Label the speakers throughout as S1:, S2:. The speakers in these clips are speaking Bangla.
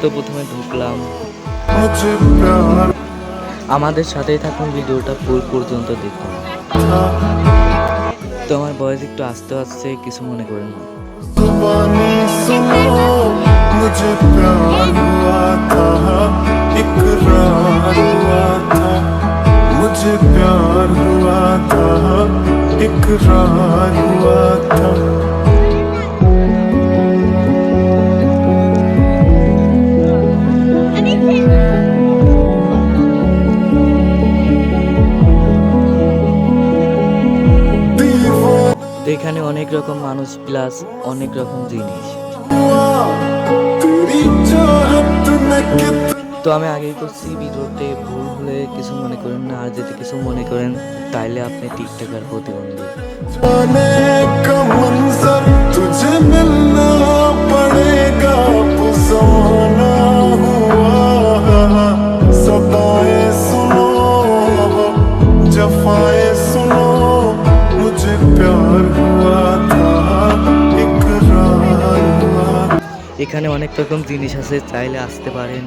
S1: তো প্রথমে ঢুকলাম
S2: मुझे प्यार
S1: আমাদের সাথেই থাকুন ভিডিওটা ফুল পর্যন্ত দেখুন
S2: था
S1: তো আমার বয়স একটু আস্তে আস্তে কিছু মনে করেন না
S2: जुबानी सुनो मुझे प्यार हुआ था इकरार हुआ था
S1: এখানে অনেক রকম মানুষ প্লাস অনেক রকম জিনিস। তো আমি আগেই করছি ভিডিওতে ভুল হলে কিছু মনে করেন না, আর যদি কিছু মনে করেন, তাইলে আপনি টিকটকার প্রতিবন্ধী। এখানে অনেক রকম জিনিস আছে চাইলে আসতে পারেন।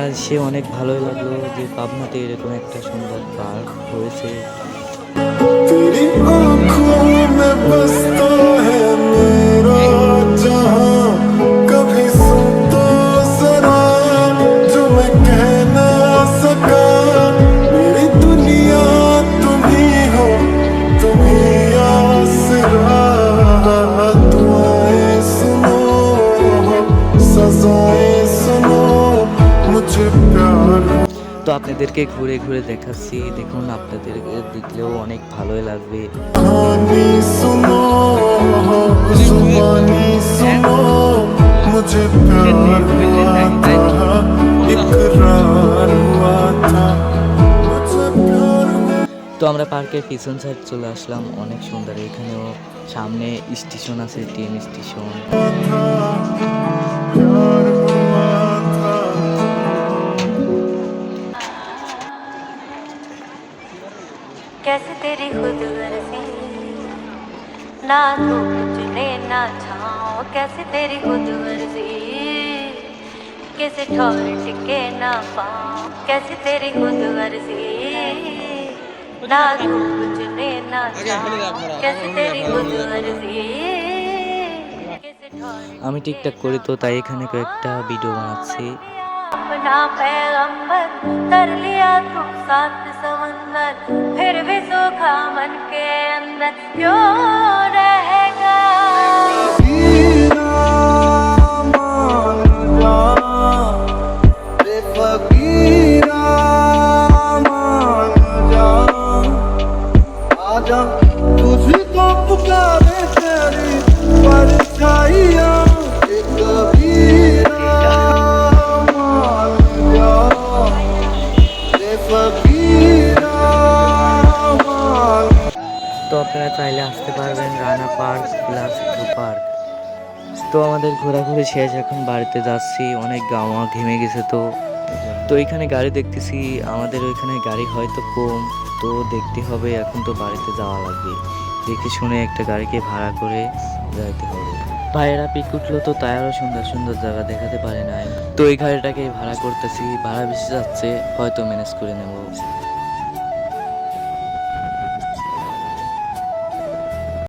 S1: আমার সে অনেক ভালোই লাগল যে পাবনাতে এরকম একটা সুন্দর পার্ক হয়েছে। তো আপনাদেরকে ঘুরে ঘুরে দেখাচ্ছি। দেখুন আপনাদের দেখলেও অনেক ভালোই লাগবে। তো আমরা পার্কের পিছন সাইড চলে আসলাম অনেক সুন্দর। এখানেও সামনে স্টেশন আছে ট্রেন স্টেশন।
S3: तेरी खुद गर्जी ना धूप चुने ना छाओ कैसे तेरी खुद गर्जी किसी ठोर टिके ना पाओ कैसे तेरी खुद गर्जी ना धूप चुने ना छाओ कैसे तेरी खुद गर्जी किसी ठोर
S1: আমি টিকটক করি তো তাই এখানে কয়েকটা ভিডিও বানাচ্ছি
S3: अपना पैगंबर कर लिया तू सात समंदर फिर भी सूखा मन के अंदर क्यों रहेगा।
S2: तुझको पुकारे
S1: আপনারা চাইলে আসতে পারবেন Rana park plus zoo park. তো আমাদের ঘোরাঘুরি শেষ, এখন বাড়িতে যাচ্ছি, অনেক গাওয়া ঘেমে গেছে তো। তো এখানে গাড়ি দেখতেছি, আমাদের ওইখানে গাড়ি হয়তো কম, তো দেখতে হবে, এখন তো বাড়িতে যাওয়া লাগবে। দেখে শুনে একটা গাড়িকে ভাড়া করে যাইতে হবে। ভাইয়েরা পিক উঠল তো, তাই আরও সুন্দর সুন্দর জায়গা দেখাতে পারে নাই। তো এই গাড়িটাকে ভাড়া করতেছি, ভাড়া বেশি যাচ্ছে, হয়তো ম্যানেজ করে নেব।